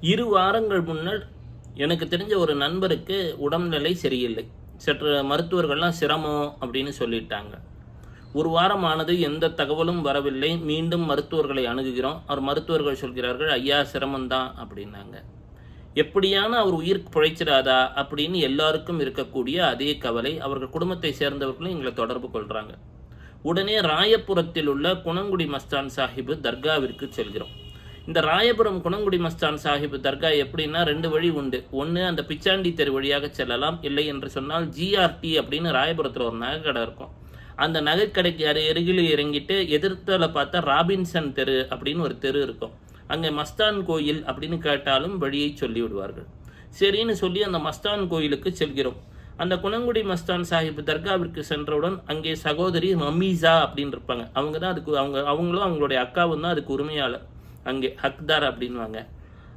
இரு வாரங்கள் முன்னர் எனக்கு தெரிஞ்ச ஒரு நண்பருக்கு உடல்நிலை சரியில்லை. சற்று மருத்துவர்கள்லாம் சிரமம் அப்படின்னு சொல்லிட்டாங்க. ஒரு வாரம் ஆனது எந்த தகவலும் வரவில்லை. மீண்டும் மருத்துவர்களை அணுகுகிறோம். அவர் மருத்துவர்கள் சொல்கிறார்கள் ஐயா சிரமம்தான் அப்படின்னாங்க. எப்படியான அவர் உயிர் பிழைச்சிடாதா? அப்படின்னு எல்லாருக்கும் இருக்கக்கூடிய அதே கவலை அவர்கள் குடும்பத்தை சேர்ந்தவர்களும் எங்களை தொடர்பு கொள்கிறாங்க உடனே ராயபுரத்தில் உள்ள குணங்குடி மஸ்தான் சாஹிபு தர்காவிற்கு செல்கிறோம். இந்த ராயபுரம் குணங்குடி மஸ்தான் சாஹிப் தர்கா எப்படின்னா ரெண்டு வழி உண்டு. ஒன்று அந்த பிச்சாண்டி தெரு வழியாக செல்லலாம். இல்லை என்று சொன்னால் ஜிஆர்டி அப்படின்னு ராயபுரத்தில் ஒரு நகைக்கடை இருக்கும். அந்த நகைக்கடைக்கு அரு அருகில் இறங்கிட்டு எதிர்த்தல பார்த்தா ராபின்சன் தெரு அப்படின்னு ஒரு தெரு இருக்கும். அங்கே மஸ்தான் கோயில் அப்படின்னு கேட்டாலும் வழியை சொல்லி விடுவார்கள். சரின்னு சொல்லி அந்த மஸ்தான் கோயிலுக்கு செல்கிறோம். அந்த குணங்குடி மஸ்தான் சாஹிப் தர்காவிற்கு சென்றவுடன் அங்கே சகோதரி மமீசா அப்படின்னு இருப்பாங்க. அவங்க தான் அதுக்கு அவங்க அவங்களும் அவங்களுடைய அக்காவும் தான் அதுக்கு உரிமையாளர். அங்கே ஹக்தார் அப்படின்வாங்க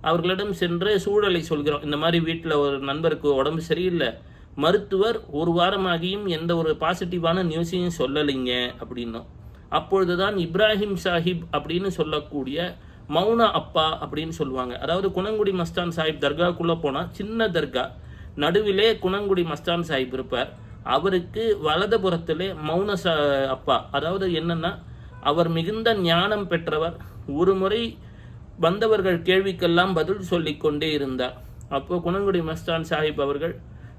அவர்களிடம் சென்று சூழலை சொல்கிறோம். இந்த மாதிரி வீட்டில் ஒரு நண்பருக்கு உடம்பு சரியில்லை. மருத்துவர் ஒரு வாரமாகியும் எந்த ஒரு பாசிட்டிவான நியூஸையும் சொல்லலைங்க அப்படின்னோம். அப்பொழுதுதான் இப்ராஹிம் சாஹிப் அப்படின்னு சொல்லக்கூடிய மௌன அப்பா அப்படின்னு சொல்லுவாங்க. அதாவது குணங்குடி மஸ்தான் சாஹிப் தர்காக்குள்ளே போனால் சின்ன தர்கா. நடுவிலே குணங்குடி மஸ்தான் சாஹிப் இருப்பார். அவருக்கு வலதுபுறத்திலே மௌன சா அப்பா. அதாவது என்னென்னா அவர் மிகுந்த ஞானம் பெற்றவர். ஒரு முறை வந்தவர்கள் கேள்விக்கெல்லாம் பதில் சொல்லிக்கொண்டே இருந்தார். அப்போ குணங்குடி மஸ்தான் சாஹிப் அவர்கள்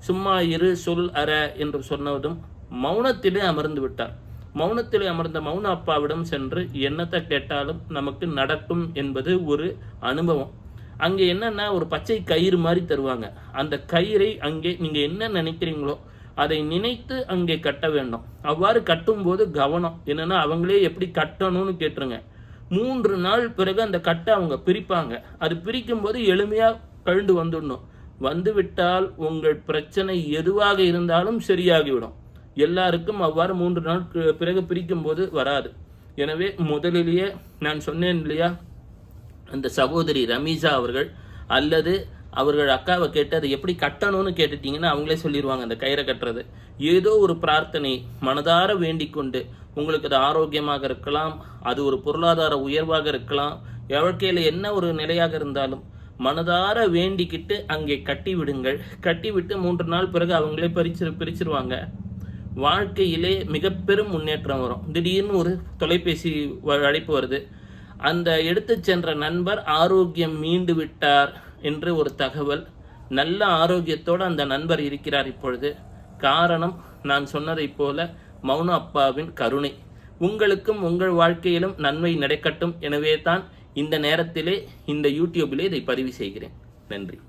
சும்மா இரு சொல் அற என்று சொன்னதும் மௌனத்திலே அமர்ந்து விட்டார். மௌனத்திலே அமர்ந்த மௌன அப்பாவிடம் சென்று என்னத்தை கேட்டாலும் நமக்கு நடக்கும் என்பது ஒரு அனுபவம். அங்கே என்னன்னா ஒரு பச்சை கயிறு மாதிரி தருவாங்க. அந்த கயிறை அங்கே நீங்கள் என்ன நினைக்கிறீங்களோ அதை நினைத்து அங்கே கட்ட வேண்டும். அவ்வாறு கட்டும்போது கவனம். என்னென்னா அவங்களே எப்படி கட்டணும்னு கேட்டுருங்க. மூன்று நாள் பிறகு அந்த கட்டை அவங்க பிரிப்பாங்க. அது பிரிக்கும் போது எளிமையாக கழுண்டு வந்துடணும் வந்துவிட்டால் உங்கள் பிரச்சனை எதுவாக இருந்தாலும் சரியாகிவிடும். எல்லாருக்கும் அவ்வாறு மூன்று நாள் பிறகு பிரிக்கும் போது வராது. எனவே முதலிலேயே நான் சொன்னேன் இல்லையா அந்த சகோதரி ரமீசா அவர்கள் அல்லது அவர்கள் அக்காவை கேட்டு அதை எப்படி கட்டணும்னு கேட்டுட்டீங்கன்னா அவங்களே சொல்லிடுவாங்க அந்த கயிறை கட்டுறது. ஏதோ ஒரு பிரார்த்தனை மனதார வேண்டிக் கொண்டு உங்களுக்கு அது ஆரோக்கியமாக இருக்கலாம் அது ஒரு பொருளாதார உயர்வாக இருக்கலாம் வாழ்க்கையில் என்ன ஒரு நிலையாக இருந்தாலும் மனதார வேண்டிக்கிட்டு அங்கே கட்டி விடுங்கள். கட்டி விட்டு மூன்று நாள் பிறகு அவங்களே பிரிச்சு பிரிச்சிருவாங்க. வாழ்க்கையிலே மிக பெரும் முன்னேற்றம் வரும். திடீர்னு ஒரு தொலைபேசி வ- அழைப்பு வருது. அந்த எடுத்துச் சென்ற நண்பர் ஆரோக்கியம் மீண்டு விட்டார் என்று ஒரு தகவல். நல்ல ஆரோக்கியத்தோடு அந்த நண்பர் இருக்கிறார் இப்பொழுது. காரணம் நான் சொன்னதைப் போல மௌன அப்பாவின் கருணை. உங்களுக்கும் உங்கள் வாழ்க்கையிலும் நன்மை நடக்கட்டும். எனவே தான் இந்த நேரத்திலே இந்த யூடியூபிலே இதை பதிவு செய்கிறேன். நன்றி.